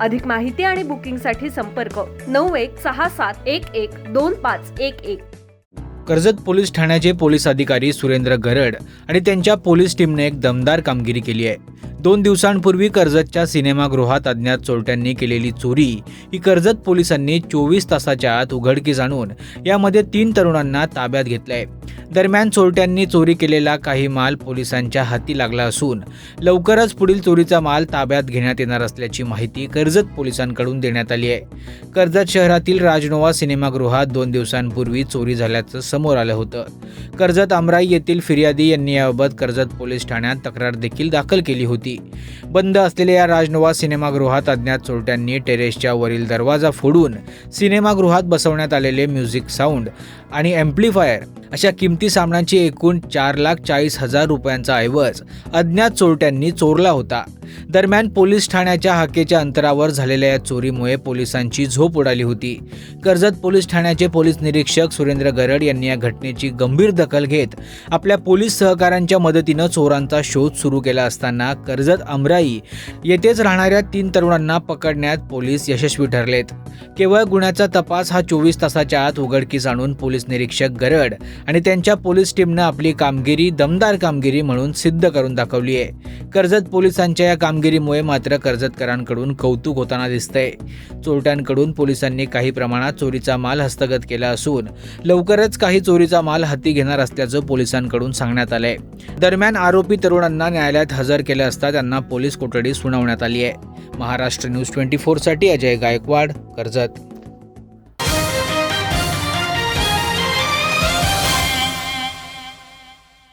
अधिक माहिती आणि बुकिंगसाठी संपर्क नऊ एक सहा सात एक एक दोन पाच एक एक. कर्जत पोलीस ठाण्याचे पोलीस अधिकारी सुरेंद्र गरड आणि त्यांच्या पोलीस टीमने एक दमदार कामगिरी केली आहे. दोन दिवसांपूर्वी कर्जतच्या सिनेमागृहात अज्ञात चोरट्यांनी केलेली चोरी ही कर्जत पोलिसांनी चोवीस तासाच्या आत उघडकीस आणून यामध्ये तीन तरुणांना ताब्यात घेतलंय. दरम्यान चोरट्यांनी चोरी केलेला काही माल पोलिसांच्या हाती लागला असून लवकरच पुढील चोरीचा माल ताब्यात घेण्यात येणार असल्याची माहिती कर्जत पोलिसांकडून देण्यात आली आहे. कर्जत शहरातील राजनोवा सिनेमागृहात दोन दिवसांपूर्वी चोरी झाल्याचं समोर आलं होतं. कर्जत आमराई येथील फिर्यादी यांनी याबाबत कर्जत पोलीस ठाण्यात तक्रार देखील दाखल केली होती. होती बंद असलेल्या या राजनोवा सिनेमागृहात अज्ञात चोरट्यांनी टेरेसच्या वरील दरवाजा फोडून सिनेमागृहात बसवण्यात आलेले म्युझिक साऊंड आणि एम्प्लिफायर अशा किमती सामनांची एकूण चार लाख चाळीस हजार रुपयांचा ऐवज अज्ञात चोरट्यांनी चोरला होता. दरम्यान पोलीस ठाण्याच्या हाकेच्या अंतरावर झालेल्या या चोरीमुळे पोलिसांची झोप उडाली होती. कर्जत पोलीस ठाण्याचे पोलीस निरीक्षक सुरेंद्र गरड यांनी या घटनेची गंभीर दखल घेत आपल्या पोलीस सहकाऱ्यांच्या मदतीनं चोरांचा शोध सुरू केला असताना कर्जत अमराई येथेच राहणाऱ्या तीन तरुणांना पकडण्यात पोलीस यशस्वी ठरलेत. केवळ गुन्ह्याचा तपास हा चोवीस तासाच्या आत उघडकीस आणून पोलीस निरीक्षक गरड आणि त्यांच्या पोलीस टीमनं आपली कामगिरी दमदार कामगिरी म्हणून सिद्ध करून दाखवली आहे. कर्जत पोलिसांच्या या कामगिरीमुळे मात्र कर्जतकरांकडून कौतुक होताना दिसतंय. चोरट्यांकडून पोलिसांनी काही प्रमाणात चोरीचा माल हस्तगत केला असून लवकरच काही चोरीचा माल हाती घेणार असल्याचं पोलिसांकडून सांगण्यात आलंय. दरम्यान आरोपी तरुणांना न्यायालयात हजर केले असता त्यांना पोलीस कोठडी सुनावण्यात आली आहे. महाराष्ट्र न्यूज ट्वेंटी फोरसाठी अजय गायकवाड कर्जत.